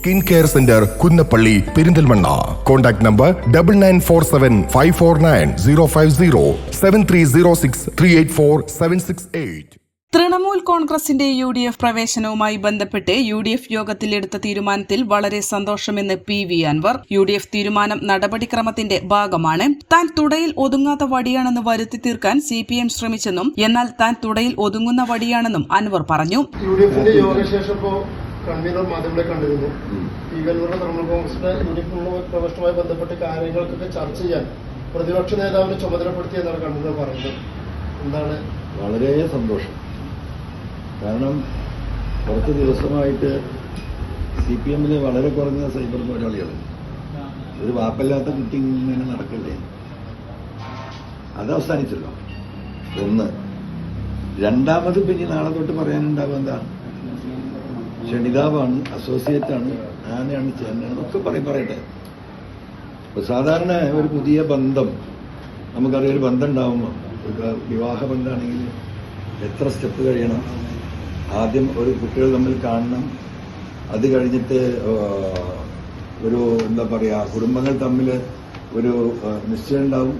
Skin care centre Kunnappally Perinthalmanna. Contact number double nine four seven five four nine zero five zero seven three zero six three eight four seven six eight Trinamool കോൺഗ്രസിന്റെ U D F പ്രവേശനവുമായി ബന്ധപ്പെട്ട് U D F യോഗത്തിൽ എടുത്ത തീരുമാനത്തിൽ വളരെ സന്തോഷമെന്ന് P V Anvar. U D F തീരുമാനം നടപടിക്രമത്തിന്റെ ഭാഗമാണ്. താൻ തുടയിൽ ഒതുങ്ങാത്ത വടിയാണെന്ന് വരുത്തി തീർക്കാൻ സി പി എം ശ്രമിച്ചെന്നും എന്നാൽ താൻ തുടയിൽ ഒതുങ്ങുന്ന വടിയാണെന്നും അൻവർ പറഞ്ഞു. യു ഡി എഫിന്റെ യോഗശേഷം കൺവീനർ മാധ്യമങ്ങളെ കണ്ടിരുന്നു. ഈ വെല്ലൂർ തൃണമൂൽ കോൺഗ്രസിന്റെ യു ഡി എഫിനുള്ള പ്രവേശനവുമായി ബന്ധപ്പെട്ട് കാര്യങ്ങൾക്കൊക്കെ ചർച്ച ചെയ്യാൻ പ്രതിപക്ഷ നേതാവിനെ ചുമതലപ്പെടുത്തിയെന്നാണ് കൺവീനർ പറയുന്നത്. എന്താണ്? വളരെ സന്തോഷം. കാരണം കുറച്ച് ദിവസമായിട്ട് സി പി എമ്മിന് വളരെ കുറഞ്ഞ സൈബർ പോരാളികൾ ഒരു വാപ്പല്ലാത്ത കുട്ടി ഇങ്ങനെ നടക്കില്ലേ? അത് അവസാനിച്ചല്ലോ. ഒന്ന്. രണ്ടാമത് പിന്നെ നാളെ തൊട്ട് പറയാനുണ്ടാവും എന്താണ്? ക്ഷണിതാവാണ് ആണ് ആനയാണ് ചേർന്നത് ഒക്കെ പറയും പറയട്ടെ. അപ്പൊ സാധാരണ ഒരു പുതിയ ബന്ധം നമുക്കറിയാം ഒരു ബന്ധം ഉണ്ടാവുമ്പോൾ വിവാഹ ബന്ധമാണെങ്കിൽ എത്ര സ്റ്റെപ്പ് കഴിയണം? ആദ്യം ഒരു കുട്ടികൾ തമ്മിൽ കാണണം. അത് കഴിഞ്ഞിട്ട് ഒരു എന്താ പറയുക കുടുംബങ്ങൾ തമ്മിൽ ഒരു നിശ്ചയം ഉണ്ടാവും.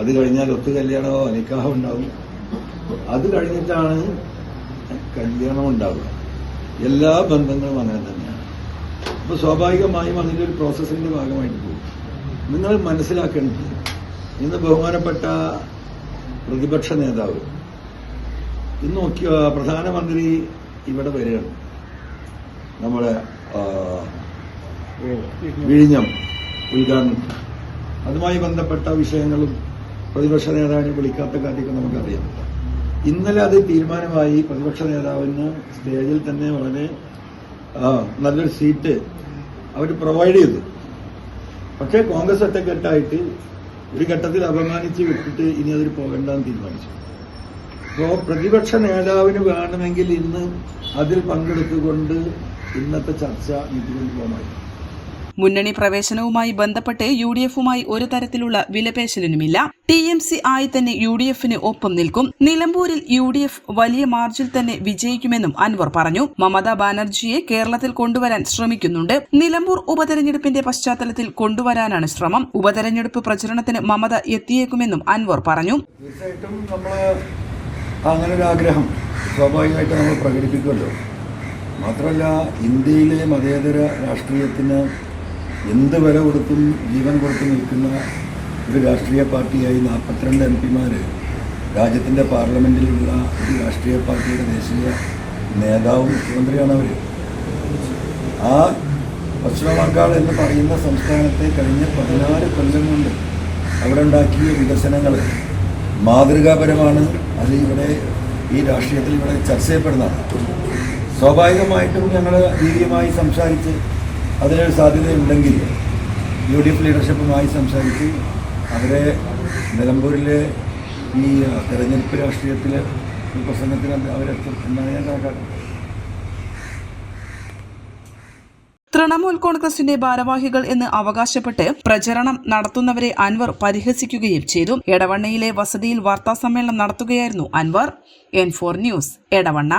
അത് കഴിഞ്ഞാൽ ഒത്തു കല്യാണമോ നിക്കാഹോ ഉണ്ടാവും. അത് കഴിഞ്ഞിട്ടാണ് കല്യാണം ഉണ്ടാവുക. എല്ലാ ബന്ധങ്ങളും അങ്ങനെ തന്നെയാണ്. അപ്പൊ സ്വാഭാവികമായും അതിന്റെ ഒരു പ്രോസസ്സിന്റെ ഭാഗമായിട്ട് പോകും. നിങ്ങൾ മനസ്സിലാക്കേണ്ടത് ഇന്ന് ബഹുമാനപ്പെട്ട പ്രതിപക്ഷ നേതാവ് ഇന്ന് നോക്കിയ പ്രധാനമന്ത്രി ഇവിടെ വരികയാണ്. നമ്മുടെ വിഴിഞ്ഞം ഉദ്ഘാടനം. അതുമായി ബന്ധപ്പെട്ട വിഷയങ്ങളും പ്രതിപക്ഷ നേതാവിനെ വിളിക്കാത്ത കാര്യമൊക്കെ നമുക്കറിയാം. ഇന്നലെ അത് തീരുമാനമായി. പ്രതിപക്ഷ നേതാവിന് സ്റ്റേജിൽ തന്നെ വളരെ നല്ലൊരു സീറ്റ് അവർ പ്രൊവൈഡ് ചെയ്തു. പക്ഷേ കോൺഗ്രസ് ഒറ്റക്കെട്ടായിട്ട് ഒരു ഘട്ടത്തിൽ അപമാനിച്ച് വിട്ടിട്ട് ഇനി അതിൽ പോകണ്ടെന്ന് തീരുമാനിച്ചു. അപ്പോൾ പ്രതിപക്ഷ നേതാവിന് വേണമെങ്കിൽ ഇന്ന് അതിൽ പങ്കെടുത്തുകൊണ്ട് ഇന്നത്തെ ചർച്ച നീട്ടിക്കൊണ്ട് പോകാമായിരുന്നു. മുന്നണി പ്രവേശനവുമായി ബന്ധപ്പെട്ട് യു ഡി എഫുമായി ഒരു തരത്തിലുള്ള വിലപേശലിനുമില്ല. ടി എം സി ആയി തന്നെ യു ഡി എഫിന് ഒപ്പം നിൽക്കും. നിലമ്പൂരിൽ യു ഡി എഫ് വലിയ മാർജിൽ തന്നെ വിജയിക്കുമെന്നും അൻവർ പറഞ്ഞു. മമതാ ബാനർജിയെ കേരളത്തിൽ കൊണ്ടുവരാൻ ശ്രമിക്കുന്നുണ്ട്. നിലമ്പൂർ ഉപതെരഞ്ഞെടുപ്പിന്റെ പശ്ചാത്തലത്തിൽ കൊണ്ടുവരാനാണ് ശ്രമം. ഉപതെരഞ്ഞെടുപ്പ് പ്രചരണത്തിന് മമത എത്തിയേക്കുമെന്നും അൻവർ പറഞ്ഞു. തീർച്ചയായിട്ടും നമ്മൾ അങ്ങനെ ആഗ്രഹം. സ്വാഭാവികമായിട്ട് നമ്മൾ പ്രകടിപ്പിക്കുമല്ലോ. മാത്രമല്ല ഇന്ത്യയിലെ മതേതര രാഷ്ട്രീയത്തിന് എന്ത് വില കൊടുത്തും ജീവൻ കൊടുത്തു നിൽക്കുന്ന ഒരു രാഷ്ട്രീയ പാർട്ടിയായി നാൽപ്പത്തിരണ്ട് എം പിമാർ രാജ്യത്തിന്റെ പാർലമെന്റിലുള്ള ഒരു രാഷ്ട്രീയ പാർട്ടിയുടെ ദേശീയ നേതാവും മുഖ്യമന്ത്രിയാണ് അവർ ആ പശ്ചിമ ബംഗാൾ എന്ന് പറയുന്ന സംസ്ഥാനത്തെ കഴിഞ്ഞ പതിനാല് കൊല്ലം കൊണ്ട് അവിടെ ഉണ്ടാക്കിയ വികസനങ്ങൾ മാതൃകാപരമാണ്. അത് ഇവിടെ ഈ രാഷ്ട്രീയത്തിൽ ഇവിടെ ചർച്ച ചെയ്യപ്പെടുന്നതാണ്. സ്വാഭാവികമായിട്ടും ഞങ്ങൾ ധീര്യമായി സംസാരിച്ച് അതിനൊരു സാധ്യതയുണ്ടെങ്കിൽ യു ഡി എഫ് ലീഡർഷിപ്പുമായി സംസാരിച്ച് അവരെ നിലമ്പൂരിലെ ഈ തെരഞ്ഞെടുപ്പ് രാഷ്ട്രീയത്തിൽ ഈ പ്രസംഗത്തിന് അവരെത്തും എന്നാണ് ഞാൻ കണക്കാക്കുന്നത്. തൃണമൂൽ കോൺഗ്രസിന്റെ ഭാരവാഹികൾ എന്ന് അവകാശപ്പെട്ട് പ്രചരണം നടത്തുന്നവരെ അൻവർ പരിഹസിക്കുകയും ചെയ്തു. എടവണ്ണയിലെ വസതിയിൽ വാർത്താസമ്മേളനം നടത്തുകയായിരുന്നു Anvar. N four news Edavanna.